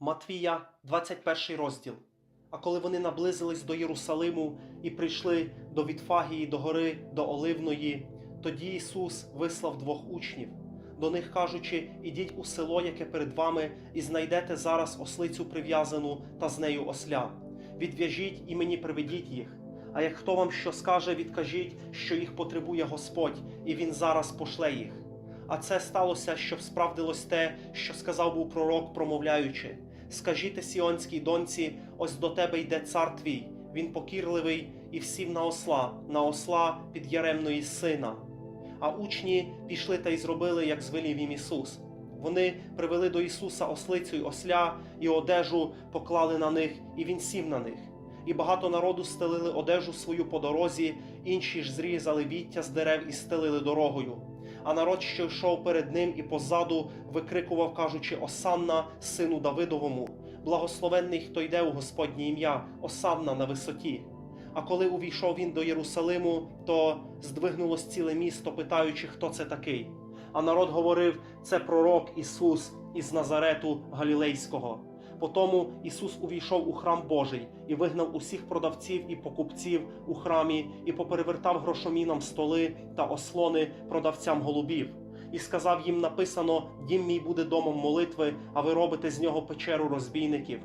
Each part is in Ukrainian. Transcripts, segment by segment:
Матвія, 21 розділ. А коли вони наблизились до Єрусалиму і прийшли до Вітфагії, до гори, до Оливної, тоді Ісус вислав двох учнів, до них кажучи: Ідіть у село, яке перед вами, і знайдете зараз ослицю прив'язану та з нею осля. Відв'яжіть і мені приведіть їх. А як хто вам що скаже, відкажіть, що їх потребує Господь, і Він зараз пошле їх. А це сталося, щоб справдилось те, що сказав був пророк, промовляючи: Скажіть сіонській доньці, ось до тебе йде цар твій, він покірливий і всів на осла, на осла підяремної сина. А учні пішли та й зробили, як звелів їм Ісус. Вони привели до Ісуса ослицю й осля, і одежу поклали на них, і він сів на них. І багато народу стелили одежу свою по дорозі, інші ж зрізали віття з дерев і стелили дорогою. А народ, що йшов перед ним і позаду, викрикував, кажучи: Осанна, сину Давидовому, благословенний, хто йде у Господнє ім'я, Осанна на висоті. А коли увійшов він до Єрусалиму, то здвигнулось ціле місто, питаючи, хто це такий. А народ говорив: це пророк Ісус із Назарету Галілейського. Потому Ісус увійшов у храм Божий і вигнав усіх продавців і покупців у храмі, і поперевертав грошомінам столи та ослони продавцям голубів. І сказав їм написано: Дім мій буде домом молитви, а ви робите з нього печеру розбійників.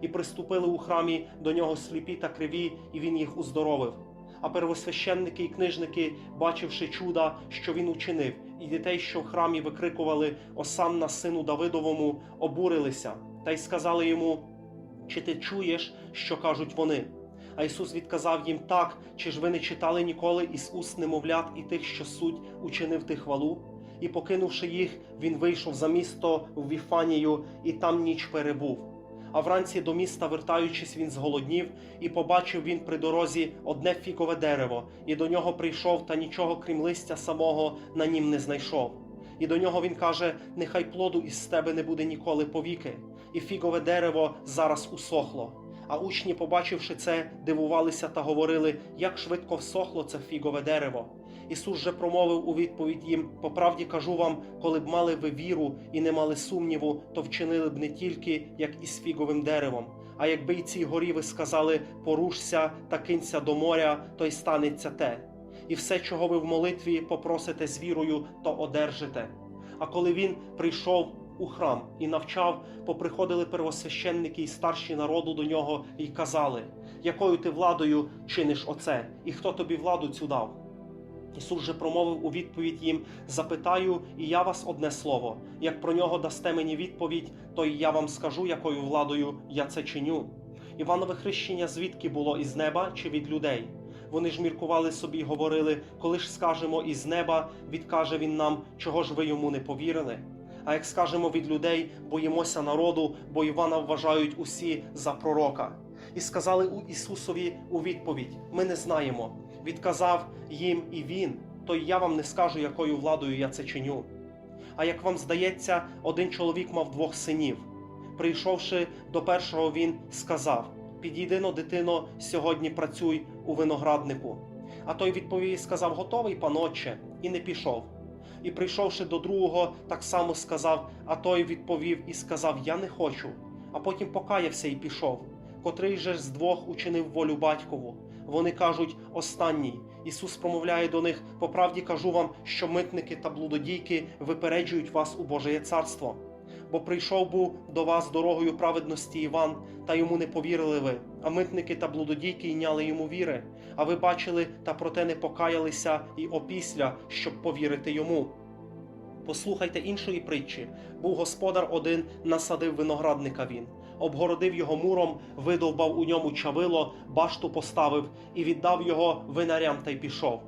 І приступили у храмі до нього сліпі та криві, і він їх уздоровив. А первосвященники і книжники, бачивши чуда, що він учинив, і дітей, що в храмі викрикували Осанна сину Давидовому, обурилися та й сказали йому: Чи ти чуєш, що кажуть вони? А Ісус відказав їм так, чи ж ви не читали ніколи із уст немовлят і тих, що суть учинив ти хвалу? І покинувши їх, він вийшов за місто в Віфанію і там ніч перебув. А вранці до міста, вертаючись, він зголоднів, і побачив він при дорозі одне фікове дерево, і до нього прийшов, та нічого крім листя самого на нім не знайшов. І до нього він каже: Нехай плоду із тебе не буде ніколи повіки, і фігове дерево зараз усохло. А учні, побачивши це, дивувалися та говорили, як швидко всохло це фігове дерево. Ісус же промовив у відповідь їм: По правді кажу вам, коли б мали ви віру і не мали сумніву, то вчинили б не тільки як із фіговим деревом. А якби й цій горі ви сказали порушся та кинься до моря, то й станеться те. І все, чого ви в молитві попросите з вірою, то одержите. А коли він прийшов у храм і навчав, поприходили первосвященники і старші народу до нього і казали, якою ти владою чиниш оце, і хто тобі владу цю дав? Ісус же промовив у відповідь їм: Запитаю, і я вас одне слово. Як про нього дасте мені відповідь, то і я вам скажу, якою владою я це чиню. Іванове хрещення звідки було із неба чи від людей? Вони ж міркували собі й говорили, коли ж скажемо із неба, відкаже він нам, чого ж ви йому не повірили. А як скажемо від людей, боїмося народу, бо Івана вважають усі за пророка. І сказали у Ісусові у відповідь: Ми не знаємо. Відказав їм і він, то я вам не скажу, якою владою я це чиню. А як вам здається, один чоловік мав двох синів. Прийшовши до першого, він сказав: Підійди но, дитино, сьогодні працюй у винограднику. А той відповів і сказав: Готовий, панотче, і не пішов. І прийшовши до другого, так само сказав, а той відповів і сказав: Я не хочу. А потім покаявся і пішов. Котрий же з двох учинив волю батькову. Вони кажуть останній. Ісус промовляє до них: по правді кажу вам, що митники та блудодійки випереджують вас у Божеє царство. Бо прийшов був до вас дорогою праведності Іван, та йому не повірили ви, а митники та блудодійки йняли йому віри. А ви бачили, та проте не покаялися і опісля, щоб повірити йому. Послухайте іншої притчі. Був господар один, насадив виноградника він, обгородив його муром, видовбав у ньому чавило, башту поставив і віддав його винарям та й пішов.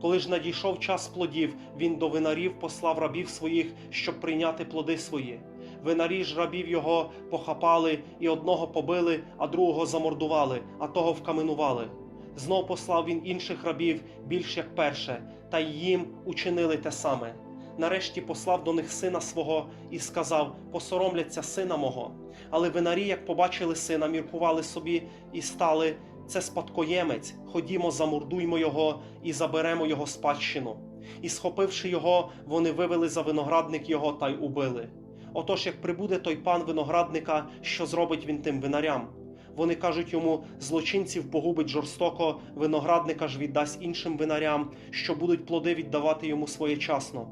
Коли ж надійшов час плодів, він до винарів послав рабів своїх, щоб прийняти плоди свої. Винарі ж рабів його похапали і одного побили, а другого замордували, а того вкаменували. Знов послав він інших рабів, більш як перше, та й їм учинили те саме. Нарешті послав до них сина свого і сказав: Посоромляться сина мого. Але винарі, як побачили сина, міркували собі і стали. Це спадкоємець, ходімо, замордуймо його і заберемо його спадщину. І, схопивши його, вони вивели за виноградник його та й убили. Отож, як прибуде той пан виноградника, що зробить він тим винарям? Вони кажуть йому: злочинців погубить жорстоко, виноградника ж віддасть іншим винарям, що будуть плоди віддавати йому своєчасно.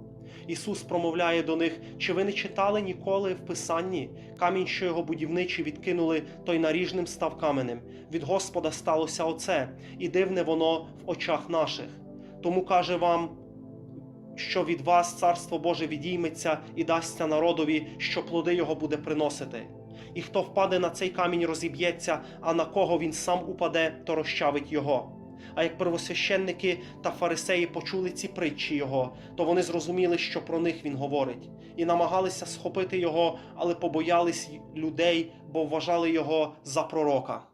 Ісус промовляє до них: чи ви не читали ніколи в Писанні? Камінь, що його будівничі відкинули, той наріжним став каменем. Від Господа сталося оце, і дивне воно в очах наших. Тому каже вам, що від вас царство Боже відійметься і дасться народові, що плоди його буде приносити. І хто впаде на цей камінь, розіб'ється, а на кого він сам упаде, то розчавить його. А як первосвященники та фарисеї почули ці притчі його, то вони зрозуміли, що про них він говорить, і намагалися схопити його, але побоялись людей, бо вважали його за пророка.